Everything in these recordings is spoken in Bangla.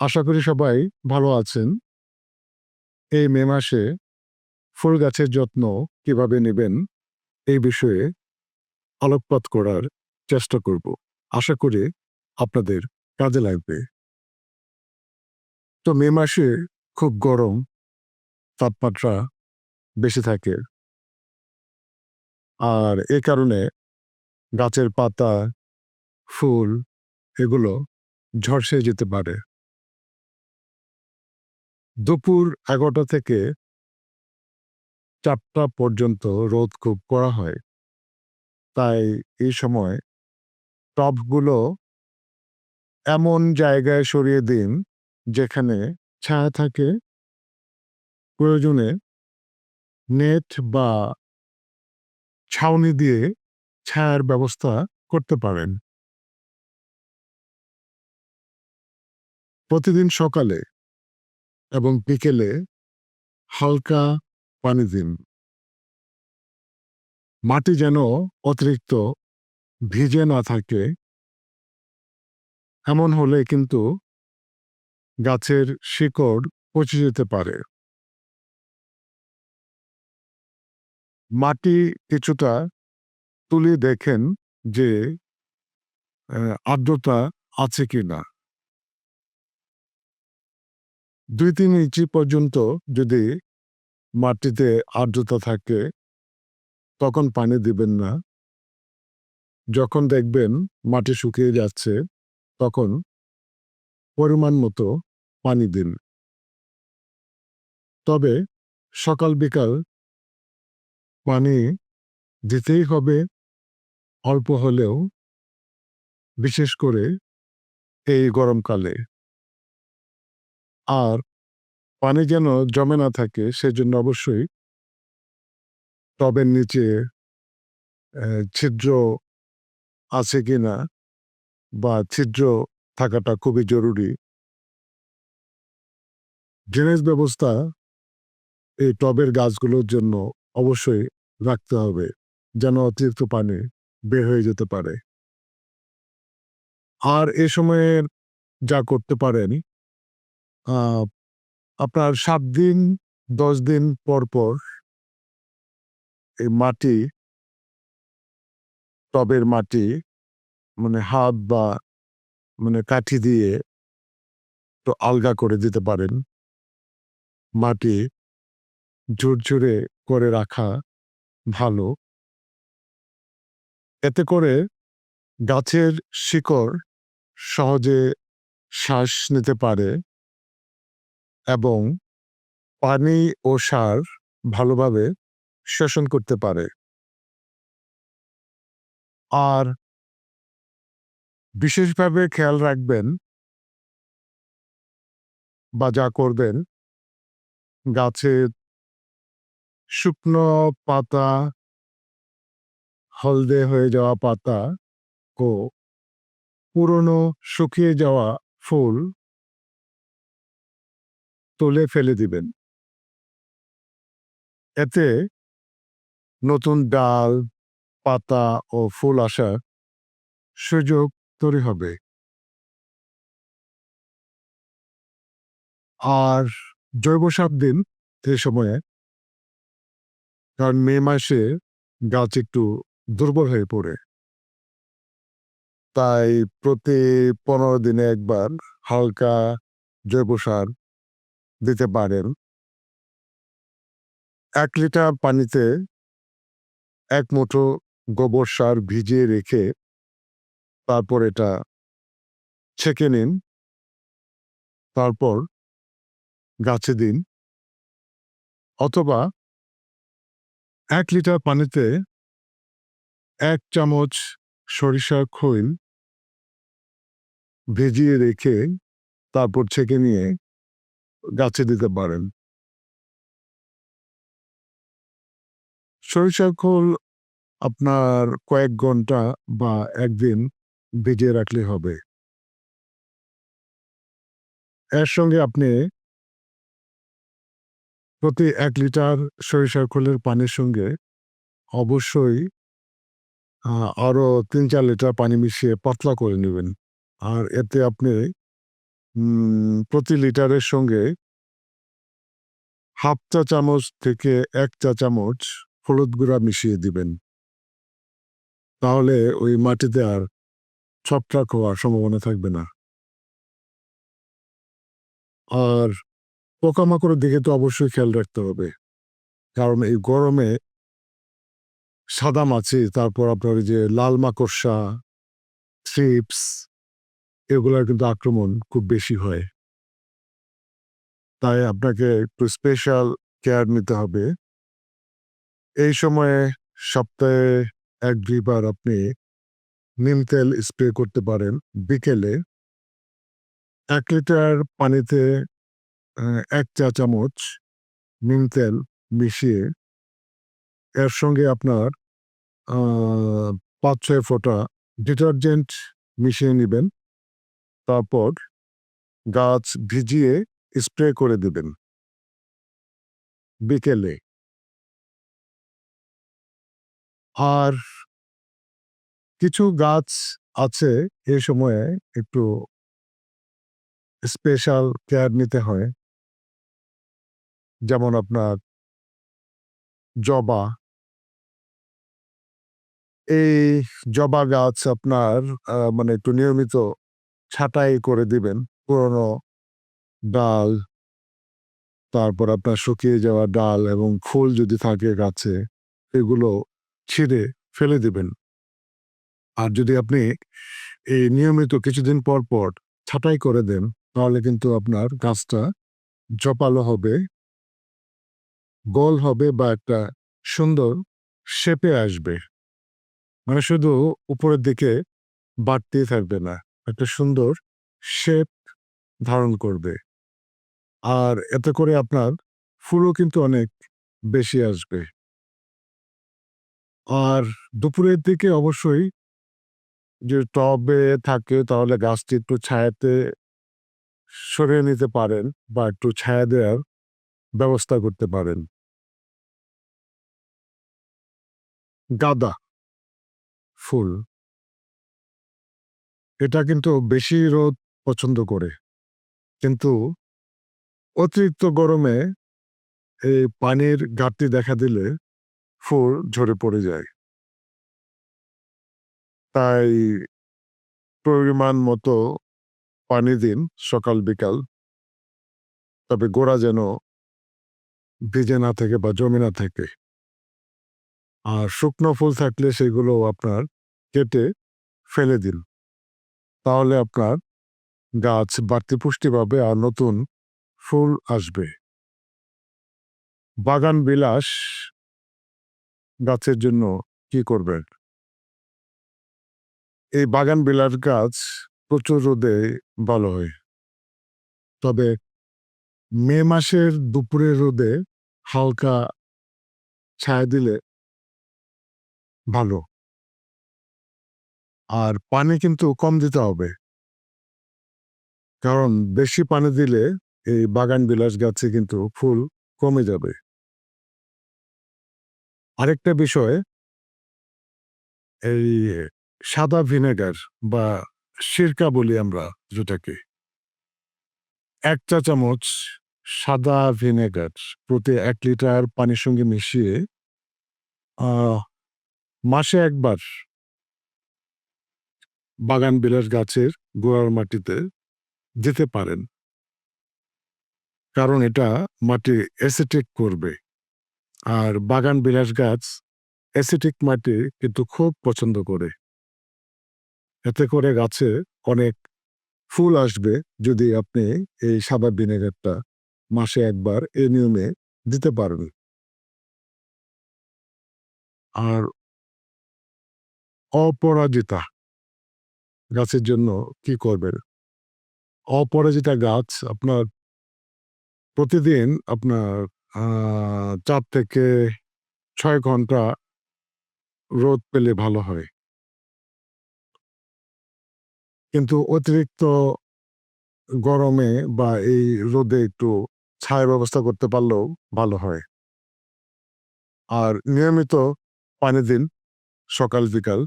আশা করি সবাই ভালো আছেন। এই মে মাসে ফুল গাছের যত্ন কীভাবে নেবেন এই বিষয়ে আলোকপাত করার চেষ্টা করব। আশা করি আপনাদের কাজে লাগবে। তো মে মাসে খুব গরম, তাপমাত্রা বেশি থাকে। আর এ কারণে গাছের পাতা, ফুল এগুলো ঝলসে যেতে পারে। দুপুর ১১টা থেকে চারটা পর্যন্ত রোদ খুব করা হয়। তাই এই সময় টবগুলো এমন জায়গায় সরিয়ে দিন যেখানে ছায়া থাকে। প্রয়োজনে নেট বা ছাউনি দিয়ে ছায়ার ব্যবস্থা করতে পারেন। প্রতিদিন সকালে এবং বিকেলে হালকা পানি দিন। মাটি যেন অতিরিক্ত ভিজে না থাকে। এমন হলে কিন্তু গাছের শিকড় পচে যেতে পারে। মাটি কিছুটা তুলে দেখেন যে আর্দ্রতা আছে কিনা। ২-৩ ইঞ্চি পর্যন্ত যদি মাটিতে আর্দ্রতা থাকে, তখন পানি দিবেন না। যখন দেখবেন মাটি শুকিয়ে যাচ্ছে, তখন পরিমাণ মতো পানি দিন। তবে সকাল বিকাল পানি দিতেই হবে, অল্প হলেও, বিশেষ করে এই গরমকালে। আর পানি যেন জমে না থাকে, সেজন্য অবশ্যই টবের নিচে ছিদ্র আছে কিনা বা ছিদ্র থাকাটা খুবই জরুরি। ড্রেনেজ ব্যবস্থা এই টবের গাছগুলোর জন্য অবশ্যই রাখতে হবে। যেন অতিরিক্ত পানি বের হয়ে যেতে পারে। আর এ সময়ের যা করতে পারেন আপনার সাত দিন ১০ দিন পর, পর এই মাটি টবের মাটি মানে হাত বা মানে কাঠি দিয়ে একটু আলগা করে দিতে পারেন। মাটি ঝুরঝুরে করে রাখা ভালো। এতে করে গাছের শিকড় সহজে শ্বাস নিতে পারে এবং পানি ও সার ভালোভাবে শোষণ করতে পারে। আর বিশেষভাবে খেয়াল রাখবেন বা যা করবেন গাছের শুকনো পাতা, হলদে হয়ে যাওয়া পাতা ও পুরনো শুকিয়ে যাওয়া ফুল তুলে ফেলে দিবেন। এতে নতুন ডাল, পাতা ও ফুল আসার সুযোগ তৈরি হবে। আর জৈব সার দিন এ সময়ে। কারণ মে মাসে গাছ একটু দুর্বল হয়ে পড়ে। তাই প্রতি ১৫ দিনে একবার হালকা জৈব সার দিতে পারেন। এক লিটার পানিতে এক মুঠো গোবর সার ভিজিয়ে রেখে তারপর এটা ছেঁকে নিন। তারপর গাছে দিন। অথবা এক লিটার পানিতে এক চামচ সরিষার খৈল ভিজিয়ে রেখে তারপর ছেঁকে নিয়ে গাছে দিতে পারেন। সরিষার খোল আপনার কয়েক ঘণ্টা বা একদিন ভিজিয়ে রাখলে হবে। এর সঙ্গে আপনি প্রতি এক লিটার সরিষার খোলের পানির সঙ্গে অবশ্যই আ আরও ৩-৪ লিটার পানি মিশিয়ে পাতলা করে নেবেন আর এতে আপনি প্রতি লিটারের সঙ্গে হাফ চা চামচ থেকে এক চা চামচ হলুদ গুঁড়া মিশিয়ে দিবেন। তাহলে ওই মাটিতে আর ছত্রাক হওয়ার সম্ভাবনা থাকবে না। আর পোকামাকড়ের দিকে তো অবশ্যই খেয়াল রাখতে হবে। কারণ এই গরমে সাদা মাছি, তারপর আপনার যে লাল মাকড়সা, থ্রিপস এগুলার কিন্তু আক্রমণ খুব বেশি হয়। তাই আপনাকে একটু স্পেশাল কেয়ার নিতে হবে। এই সময়ে সপ্তাহে এক দুইবার আপনি নিম তেল স্প্রে করতে পারেন বিকেলে। এক লিটার পানিতে এক চা চামচ নিম তেল মিশিয়ে এর সঙ্গে আপনার পাঁচ ছয় ফোঁটা ডিটারজেন্ট মিশিয়ে নেবেন। তারপর গাছ ভিজিয়ে স্প্রে করে দেবেন। বিকেলে। আর কিছু গাছ আছে এই সময়ে একটু স্পেশাল কেয়ার নিতে হয়। যেমন আপনার জবা। এই জবা গাছ আপনার মানে একটু নিয়মিত ছাঁটাই করে দিবেন। পুরনো ডাল, তারপর আপনার শুকিয়ে যাওয়া ডাল এবং ফুল যদি থাকে গাছে, এগুলো ছিঁড়ে ফেলে দিবেন। আর যদি আপনি এই নিয়মিত কিছুদিন পর পর ছাঁটাই করে দেন, তাহলে কিন্তু আপনার গাছটা জপালো হবে, গোল হবে বা একটা সুন্দর শেপে আসবে। মানে শুধু উপরের দিকে বাড়তেই থাকবে না। একটা সুন্দর শেপ ধারণ করবে। আর এতে করে আপনার ফুলও কিন্তু অনেক বেশি আসবে। আর দুপুরের দিকে অবশ্যই যে টবে থাকে তাহলে গাছটি একটু ছায়াতে সরিয়ে নিতে পারেন বা একটু ছায়া দেওয়ার ব্যবস্থা করতে পারেন। গাঁদা ফুল এটা কিন্তু বেশি রোদ পছন্দ করে। কিন্তু অতিরিক্ত গরমে এই পানির ঘাটতি দেখা দিলে ফুল ঝরে পড়ে যায়। তাই পরিমাণ মতো পানি দিন সকাল, বিকাল। তবে গোড়া যেন ভিজে না থাকে বা জমে না থাকে। আর শুকনো ফুল থাকলে সেগুলো আপনার কেটে ফেলে দিন। তাহলে আপনার গাছ বাড়তি পুষ্টি পাবে আর নতুন ফুল আসবে। বাগান বিলাস গাছের জন্য কি করবেন? এই বাগান বিলাস গাছ প্রচুর রোদে ভালো হয়। তবে মে মাসের দুপুরের রোদে হালকা ছায়া দিলে ভালো। আর পানি কিন্তু কম দিতে হবে। কারণ বেশি পানি দিলে এই বাগান বিলাস গাছে কিন্তু ফুল কমে যাবে। আরেকটা বিষয়, এই সাদা ভিনেগার বা সিরকা বলি আমরা যেটাকে। এক চা চামচ সাদা ভিনেগার প্রতি এক লিটার পানির সঙ্গে মিশিয়ে মাসে একবার বাগান বিলাস গাছের গোড়ার মাটিতে দিতে পারেন। কারণ এটা মাটি অ্যাসিটিক করবে। আর বাগান বিলাস গাছ অ্যাসিটিক মাটি কিন্তু খুব পছন্দ করে। এতে করে গাছে অনেক ফুল আসবে যদি আপনি এই সাদা ভিনেগারটা মাসে একবার এই নিয়মে দিতে পারেন। আর অপরাজিতা গাছের জন্য কি করবেন? অপরাজিতা গাছ আপনার প্রতিদিন আপনার চার থেকে ছয় ঘণ্টা রোদ পেলে ভালো হয়। কিন্তু অতিরিক্ত গরমে বা এই রোদে একটু ছায়া ব্যবস্থা করতে পারলেও ভালো হয়। আর নিয়মিত পানি দিন সকাল বিকাল।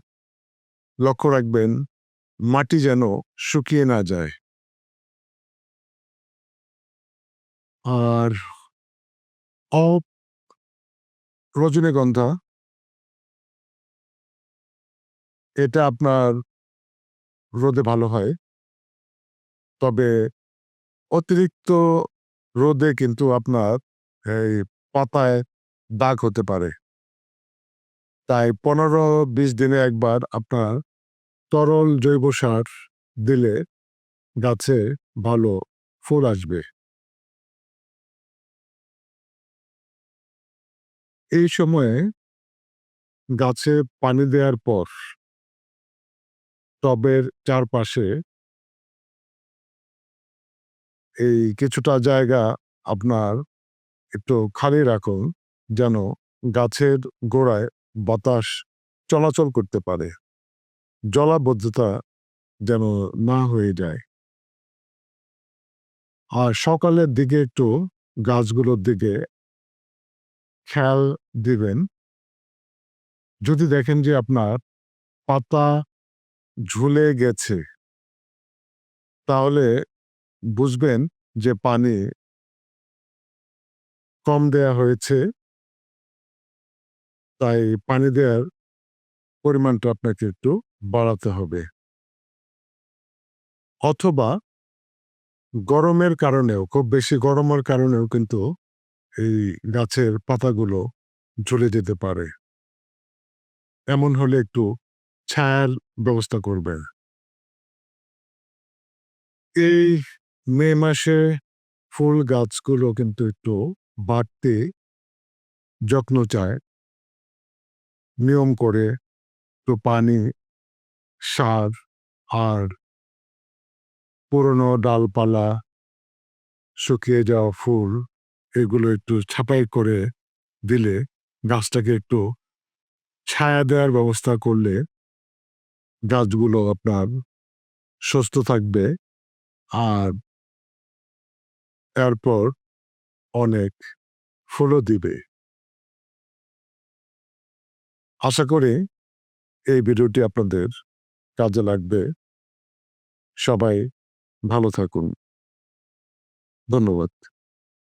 লক্ষ্য রাখবেন মাটি যেন শুকিয়ে না যায়। আর রজনীগন্ধা। এটা আপনার রোদে ভালো হয়। তবে অতিরিক্ত রোদে কিন্তু আপনার এই পাতায় দাগ হতে পারে। তাই পনেরো বিশ দিনে একবার আপনার তরল জৈব সার দিলে গাছে ভালো ফুল আসবে। এই সময়ে গাছে পানি দেওয়ার পর টবের চারপাশে এই কিছুটা জায়গা আপনার একটু খালি রাখুন যেন গাছের গোড়ায় বাতাস চলাচল করতে পারে। জলাবদ্ধতা যেন না হয়ে যায়। আর সকালের দিকে একটু গাছগুলোর দিকে খেয়াল দিবেন। যদি দেখেন যে আপনার পাতা ঝুলে গেছে, তাহলে বুঝবেন যে পানি কম দেয়া হয়েছে। তাই পানি দেওয়ার পরিমাণটা আপনাকে একটু বাড়াতে হবে। অথবা গরমের কারণেও, খুব বেশি গরমের কারণেও কিন্তু এই গাছের পাতাগুলো ঝুলে যেতে পারে। এমন হলে একটু ছায়ার ব্যবস্থা করবেন। এই মে মাসে ফুল গাছগুলো কিন্তু একটু বাড়তে যত্ন চায়। নিয়ম করে একটু পানি সার আর পুরনো ডালপালা, শুকিয়ে যাওয়া ফুল, এগুলো একটু ছাপাই করে দিলে গাছটাকে একটু ছায়া দেওয়ার ব্যবস্থা করলে গাছগুলো আপনার সুস্থ থাকবে। আর এরপর অনেক ফুলও দিবে। আশা করি এই ভিডিওটি আপনাদের কাজে লাগবে। সবাই ভালো থাকুন। ধন্যবাদ।